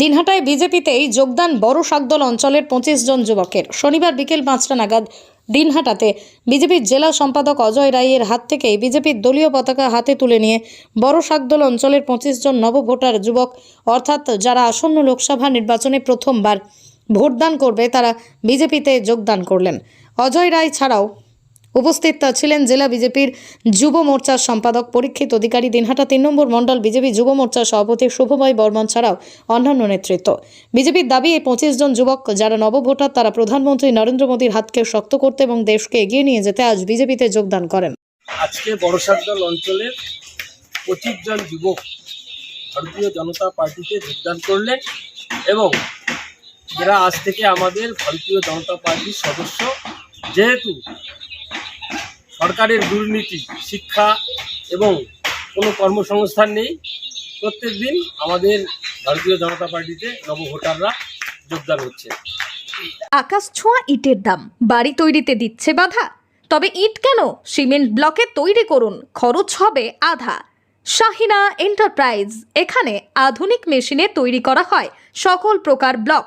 দিনহাটায় বিজেপিতেই যোগদান বড় শাকদল অঞ্চলের পঁচিশ জন যুবকের। শনিবার বিকেল পাঁচটা নাগাদ দিনহাটাতে বিজেপির জেলা সম্পাদক অজয় রায়ের হাত থেকেই বিজেপির দলীয় পতাকা হাতে তুলে নিয়ে বড় শাকদল অঞ্চলের পঁচিশ জন নবভোটার যুবক, অর্থাৎ যারা আসন্ন লোকসভা নির্বাচনে প্রথমবার ভোটদান করবে, তারা বিজেপিতে যোগদান করলেন। অজয় রায় ছাড়াও উপস্থিত ছিলেন জেলা বিজেপির যুব মোর্চার সম্পাদক, পরীক্ষিত অধিকারী দিনহাটা তিন নম্বর মণ্ডল বিজেপি যুব মোর্চার সভাপতি শুভময় বর্মন ছাড়াও অন্যান্য নেতৃত্ব। বিজেপির দাবি, এই পঁচিশ জন যুবক যারা নবভোটার, তারা প্রধানমন্ত্রী নরেন্দ্র মোদীর হাতকে শক্ত করতে এবং দেশকে এগিয়ে নিয়ে যেতে আজ বিজেপিতে যোগদান করেন। আজকে বড়সাগদল অঞ্চলের পঁচিশ জন যুবক ভারতীয় জনতা পার্টিতে যোগদান করলেন এবং এরা আজ থেকে আমাদের ভারতীয় জনতা পার্টির সদস্য। যেহেতু সরকারের দুর্নীতি, শিক্ষা এবং কোনো কর্মসংস্থান নেই। প্রত্যেক দিন আমাদের ভারতীয় জনতা পার্টিতে নবভোটাররা যোগদান হচ্ছে। আকাশ ছোঁয়া ইটের দাম, বাড়ি তৈরিতে দিচ্ছে বাধা। তবে ইট কেন? সিমেন্ট ব্লকে তৈরি করুন, খরচ হবে আধা। শাহিনা এন্টারপ্রাইজ, এখানে আধুনিক মেশিনে তৈরি করা হয় সকল প্রকার ব্লক।